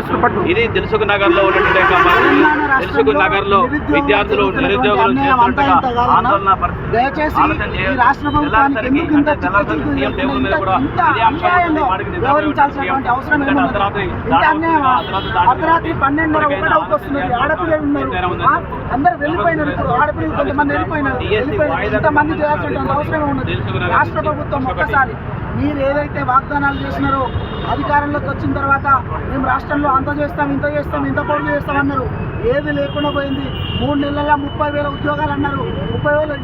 చేస్తున్న పట్టు ఇది దిల్సుఖ్ నగర్లో ఉన్నటువంటి యొక్క పరిస్థితి. దిల్సుఖ్ నగర్లో విద్యార్థులు నిరుద్యోగులు చేస్తున్నట్టుగా ఆందోళన? అర్ధరాత్రి పన్నెండున్నర ఒకటి అవుట్ వస్తున్నది ఆడపిల్లలు ఉన్నారు? అందరు వెళ్ళిపోయినారు. ఇప్పుడు ఆడపిల్లలు కొంతమంది వెళ్ళిపోయినారు. వెళ్ళిపోయినారు ఇంతమంది చేయాల్సినటువంటి అవసరం ఉన్నది రాష్ట్ర ప్రభుత్వం ఒక్కసారి మీరు ఏదైతే వాగ్దానాలు చేసినారో అధికారంలోకి వచ్చిన తర్వాత మేము రాష్ట్రంలో అంత చేస్తాం ఇంత చేస్తాం ఇంత పనులు చేస్తాం అన్నారు. ఏది లేకుండా పోయింది. మూడు నెలల ముప్పై వేల ఉద్యోగాలు అన్నారు. ముప్పై వేలు?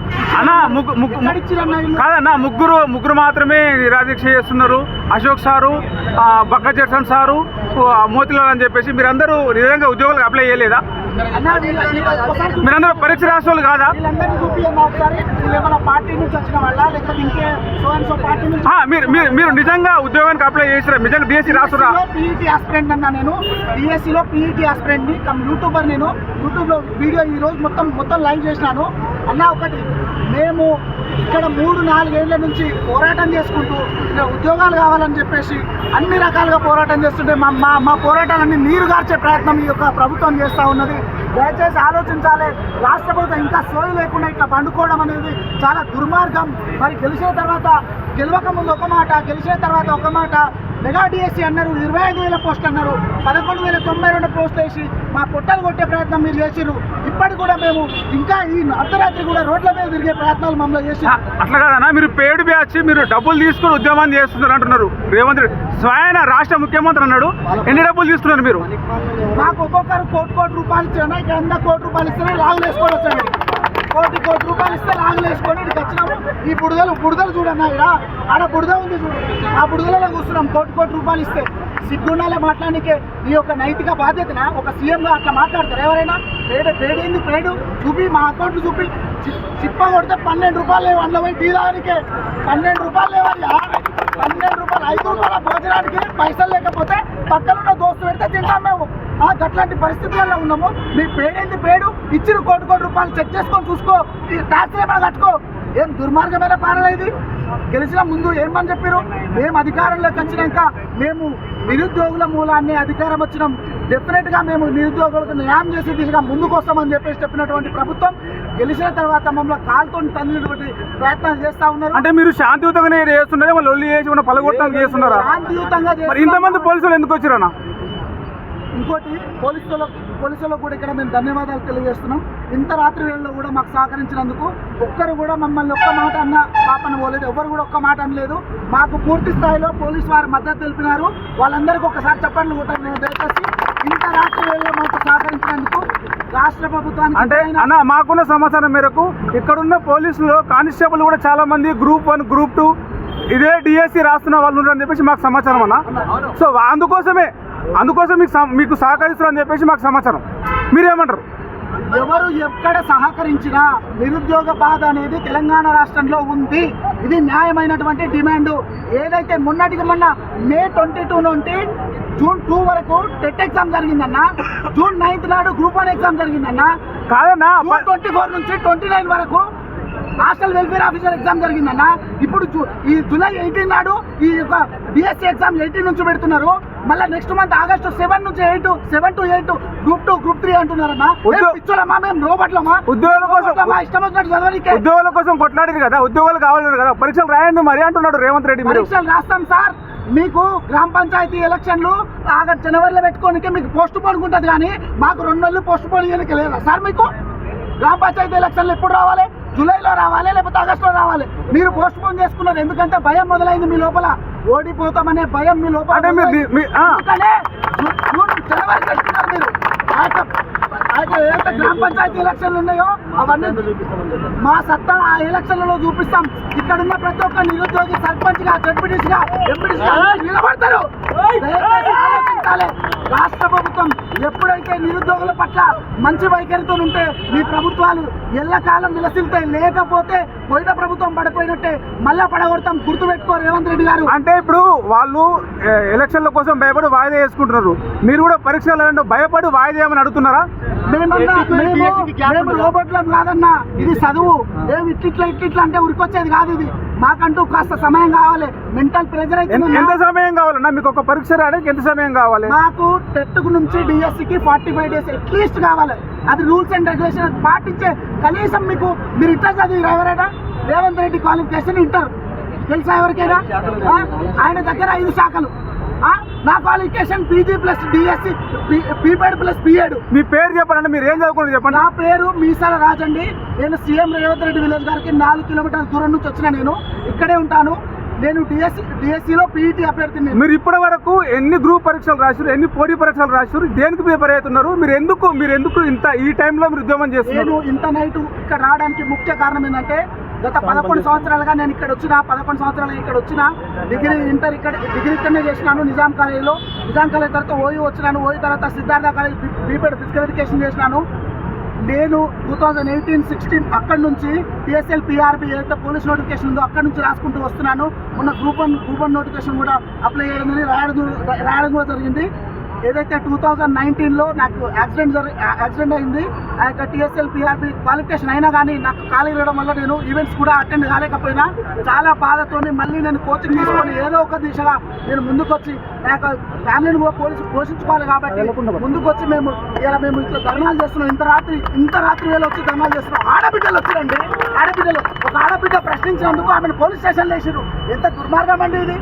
కాదన్న ముగ్గురు ముగ్గురు మాత్రమే నిరాదీక్ష చేస్తున్నారు. Ashok sir Bakka Judson sir Motilal అని చెప్పేసి మీరందరూ నిజంగా ఉద్యోగాలకు అప్లై చేయలేదా? మీరందరూ పరీక్ష రాసిన వాళ్ళు కాదా మీరు మీరు నిజంగా ఉద్యోగానికి అప్లై చేసిరా? నిజంగా డిఎస్సి రాసురా? పీఈటీ ఆస్పిరెంట్ అన్నా నేను. డిఎస్సిలో పీఈటీ ఆస్పిరెంట్ని యూట్యూబర్ నేను. యూట్యూబ్లో వీడియో ఈ రోజు మొత్తం మొత్తం లైవ్ చేసినాను. అన్న ఒకటి. మేము ఇక్కడ మూడు నాలుగేళ్ళ నుంచి పోరాటం చేసుకుంటూ ఇక్కడ ఉద్యోగాలు కావాలని చెప్పేసి అన్ని రకాలుగా పోరాటం చేస్తుంటే మా మా మా పోరాటాలన్నీ నీరు గార్చే ప్రయత్నం ఈ యొక్క ప్రభుత్వం చేస్తూ ఉన్నది. దయచేసి ఆలోచించాలి. రాష్ట్ర ప్రభుత్వం ఇంకా సోయి లేకుండా ఇట్లా పండుకోవడం అనేది చాలా దుర్మార్గం. మరి గెలిచిన తర్వాత గెలవక ముందు ఒక మాట గెలిచిన తర్వాత ఒక మాట మెగా డిఎస్సీ అన్నారు ఇరవై ఐదు వేల పోస్టులు అన్నారు పదకొండు వేల తొంభై రెండు పోస్టులు వేసి మా పొట్టలు కొట్టే ప్రయత్నం మీరు చేసిరు ఇప్పటికి కూడా మేము ఇంకా ఈ అర్ధరాత్రి కూడా రోడ్ల మీద తిరిగే ప్రయత్నాలు మమ్మల్ని చేసి అట్లా కాదన్నా మీరు పేడ్ బ్యాచ్ మీరు డబ్బులు తీసుకుని ఉద్యమం చేస్తున్నారు అంటున్నారు. రేవంత్ రెడ్డి స్వయాన రాష్ట్ర ముఖ్యమంత్రి అన్నాడు ఎన్ని డబ్బులు తీసుకున్నారు మీరు? మాకు ఒక్కొక్కరు కోటి కోటి రూపాయలు ఇచ్చాను ఇక్కడ ఎంత కోటి రూపాయలు ఇస్తేనే లాగులు వేసుకొని వచ్చాను కోటి కోటి రూపాయలు ఇస్తే లాగులు వేసుకొని ఇక్కడికి వచ్చినాము. ఈ బుడదలు బుడదలు చూడన్నా ఇక్కడ ఆడ బుడద ఉంది చూడు. ఆ బుడదలలో కూర్చున్నాం. కోటి కోటి రూపాయలు ఇస్తే. సిగ్గుండాలే మాట్లాడడానికి నీ యొక్క నైతిక బాధ్యతన? ఒక సీఎంగా అట్లా మాట్లాడతారు. ఎవరైనా? పేడు పేడేంది పేడు? చూపి మా అకౌంట్ చూపి. చిప్ప కొడితే పన్నెండు రూపాయలు లేవు అందులో పోయి టీ తాగడానికే పన్నెండు రూపాయలు లేవయ్యా పన్నెండు రూపాయలు ఐదు రూపాయల భోజనానికి పైసలు లేకపోతే పక్కన ఉన్న దోస్తు పెడితే తింటాం మేము ఆ గట్లాంటి పరిస్థితులలో ఉన్నాము. మీ పేడేంది పేడు? ఇచ్చిన కోటి కోటి రూపాయలు చెక్ చేసుకొని చూసుకో. ఈ ట్యాక్స్ ఏమైనా కట్టుకో. ఏం దుర్మార్గమైన పాలన ఇది? గెలిచిన ముందు ఏమని చెప్పారు మేము అధికారంలోకి వచ్చినాక మేము నిరుద్యోగుల మూలాన్ని అధికారం వచ్చినాం. డెఫినెట్గా మేము నిరుద్యోగులకు న్యాయం చేసే దిశగా ముందుకు వస్తామని చెప్పేసి చెప్పినటువంటి ప్రభుత్వం గెలిచిన తర్వాత మమ్మల్ని కాలుతో తన్నినటువంటి ప్రయత్నాలు చేస్తా ఉన్నారు. అంటే మీరు శాంతియుతంగానే చేస్తున్నారా? మళ్ళీ చేసి మన పలగొట్టడానికి చేస్తున్నారా? శాంతియుతంగా. ఇంతమంది పోలీసులు ఎందుకు వచ్చారన్నా ఇంకోటి పోలీసులకు పోలీసులకు కూడా ఇక్కడ మేము ధన్యవాదాలు తెలియజేస్తున్నాం. ఇంత రాత్రి వేళలో కూడా మాకు సహకరించినందుకు ఒక్కరు కూడా మమ్మల్ని ఒక్క మాట అన్న పాపన పోలేదు. ఎవరు కూడా ఒక్క మాట అనలేదు. మాకు పూర్తి స్థాయిలో పోలీసు వారు మద్దతు తెలిపినారు. వాళ్ళందరికీ ఒకసారి చెప్పండి కొట్టండి దయచేసి. ఇంత రాత్రి వేళలో మాకు సహకరించినందుకు రాష్ట్ర ప్రభుత్వానికి అంటే అన్న మాకున్న సమాచారం మేరకు ఇక్కడున్న పోలీసులు కానిస్టేబుల్ కూడా చాలా మంది గ్రూప్ వన్ గ్రూప్ టూ ఇదే డిఎస్సి రాస్తున్న వాళ్ళు ఉన్నారని చెప్పేసి మాకు సమాచారం అన్న. సో అందుకోసమే అందుకోసం మీకు మీకు సహకరిస్తున్నారని చెప్పేసి మాకు సమాచారం. మీరేమంటారు? ఎవరు ఎక్కడ సహకరించినా నిరుద్యోగ బాధ అనేది తెలంగాణ రాష్ట్రంలో ఉంది. ఇది న్యాయమైనటువంటి డిమాండ్. ఏదైతే మొన్నటికి మొన్న మే ట్వంటీ టూ నుండి జూన్ టూ వరకు టెట్ ఎగ్జామ్ జరిగిందన్న జూన్ నైన్త్ నాడు గ్రూప్ వన్ ఎగ్జామ్ జరిగిందన్న కాదన్నా ట్వంటీ ఫోర్ నుంచి ట్వంటీ నైన్ వరకు హాస్టల్ వెల్ఫేర్ ఆఫీసర్ ఎగ్జామ్ జరిగిందన్న. ఇప్పుడు ఈ జూలై ఎయిటీన్ నాడు ఈ యొక్క డిఎస్సి ఎగ్జామ్ ఎయిటీన్ నుంచి పెడుతున్నారు. మళ్ళీ నెక్స్ట్ మంత్ ఆగస్టు సెవెన్ నుంచి eight seven to eight group two group three అంటున్నారన్న మేము రోబోట్లమా ఉద్యోగుల కోసం? ఇష్టం వచ్చినట్టు ఉద్యోగుల కోసం కొట్లాడేది కదా ఉద్యోగాలు కావాలి కదా పరీక్షలు రాయండి మరి అంటున్నాడు రేవంత్ రెడ్డి పరీక్షలు రాస్తాం సార్. మీకు గ్రామ పంచాయతీ ఎలక్షన్లు ఆగస్టు జనవరిలో పెట్టుకోనికి మీకు పోస్ట్ పోన్ ఉంటుంది కానీ మాకు రెండు నెలలు పోస్ట్ పోన్ ఇవ్వడానికి లేదా సార్ మీకు? గ్రామ పంచాయతీ ఎలక్షన్లు ఎప్పుడు రావాలి? జూలైలో రావాలి లేకపోతే ఆగస్టులో రావాలి? మీరు పోస్ట్ పోన్ చేసుకున్నారు ఎందుకంటే భయం మొదలైంది మీ లోపల. ఓడిపోతామనే భయం మీ లోపల గ్రామ పంచాయతీ ఎలక్షన్లు ఉన్నాయో అవన్నీ మా సత్తా ఆ ఎలక్షన్లలో చూపిస్తాం. ఇక్కడ ఉన్న ప్రతి ఒక్క నిరుద్యోగి సర్పంచ్గా జడ్పీటీసీ గా ఎంపీటీసీ గా నిలబడతారు ఆలోచించాలి రాష్ట్ర ప్రభుత్వం ఎప్పుడైతే నిరుద్యోగుల పట్ల మంచి వైఖరితో ఉంటే మీ ప్రభుత్వాలు ఎల్లకాలం విలసిల్తాయి లేకపోతే పోయిన ప్రభుత్వం పడిపోయినట్టే మళ్ళా పడగొడతాం. గుర్తుపెట్టుకో రేవంత్ రెడ్డి గారు. అంటే ఇప్పుడు వాళ్ళు ఎలక్షన్ల కోసం భయపడి వాయిదా వేసుకుంటున్నారు. మీరు కూడా పరీక్షలు భయపడి వాయిదా ఏమని అడుగుతున్నారా? మేము రోబోట్లం కాదన్నా. ఇది చదువు. ఏమి ఇట్లిట్లా ఇట్లిట్లా అంటే ఉరికొచ్చేది కాదు ఇది. మాకంటూ కాస్త సమయం కావాలి. మెంటల్ ప్రెజర్ ఎంత- సమయం కావాలన్నా మీకు ఒక పరీక్ష రాయడానికి ఎంత సమయం కావాలి? మాకు టెట్ నుంచి డిఎస్సికి ఫార్టీ ఫైవ్ డేస్ అట్లీస్ట్ కావాలి. అది రూల్స్ అండ్ రెగ్యులేషన్ పాటించే కనీసం మీకు మీరు ఇంటర్ చదివి ఎవరైనా రేవంత్ రెడ్డి క్వాలిఫికేషన్ ఇంటర్. తెలుసా ఎవరికైనా? ఆయన దగ్గర ఐదు శాఖలు? నా qualification PG plus DSC BPEd plus BEd మీ పేరు చెప్పండి మీరు ఏం చదువుకున్నారు చెప్పండి. నా పేరు మీసాల రాజండి. నేను సీఎం రేవంత్ రెడ్డి విలేజ్ గారికి నాలుగు కిలోమీటర్ల దూరం నుంచి వచ్చిన నేను. ఇక్కడే ఉంటాను. నేను డిఎస్సి డిఎస్సిలో పీఈటీ అభ్యర్థిని. మీరు ఇప్పటి వరకు ఎన్ని గ్రూప్ పరీక్షలు రాశారు ఎన్ని పోటీ పరీక్షలు రాశారు దేనికి ప్రిపేర్ అవుతున్నారు మీరు ఎందుకు మీరు ఎందుకు ఇంత ఈ టైంలో మీరు ఉద్యమం నేను చేస్తున్నారు ఇంత నైట్ ఇక్కడ రావడానికి ముఖ్య కారణం ఏంటంటే గత పదకొండు సంవత్సరాలుగా నేను ఇక్కడ వచ్చిన పదకొండు సంవత్సరాలుగా ఇక్కడ వచ్చిన డిగ్రీ ఇంటర్ ఇక్కడ డిగ్రీ ఇక్కడనే చేసినాను నిజాం కాలేజీలో. నిజాం కాలేజ్ తర్వాత ఓయూ వచ్చినాను ఓయూ తర్వాత Siddhartha college BPEd physical education చేసినాను. నేను టూ థౌజండ్ ఎయిటీన్ సిక్స్టీన్ అక్కడ నుంచి పిఎస్ఎల్ పిఆర్బి ఏదైతే పోలీస్ నోటిఫికేషన్ ఉందో అక్కడ నుంచి రాసుకుంటూ వస్తున్నాను. మొన్న group one group one notification కూడా అప్లై చేయడం రాయడం రాయడం కూడా జరిగింది. ఏదైతే టూ థౌజండ్ నైన్టీన్లో నాకు యాక్సిడెంట్ జరి యాక్సిడెంట్ అయింది ఆ యొక్క టిఎస్ఎల్ పిఆర్బి క్వాలిఫికేషన్ అయినా కానీ నాకు ఖాళీ ఇవ్వడం వల్ల నేను ఈవెంట్స్ కూడా అటెండ్ కాలేకపోయినా చాలా బాధతోని మళ్ళీ నేను కోచింగ్ తీసుకొని ఏదో ఒక దిశగా నేను ముందుకొచ్చి నా యొక్క ఫ్యామిలీని కూడా పోలీసు పోషించుకోవాలి కాబట్టి ముందుకొచ్చి మేము ఇలా మేము ఇట్లా ధర్నాలు చేస్తున్నాం. ఇంత రాత్రి ఇంత రాత్రి వేళ వచ్చి ధర్నాలు చేస్తున్నాం. ఆడబిడ్డలు వచ్చారండి. ఆడబిడ్డలు. ఒక ఆడబిడ్డ ప్రశ్నించినందుకు ఆమెను పోలీస్ స్టేషన్లో వేసారు ఎంత దుర్మార్గం అండి ఇది?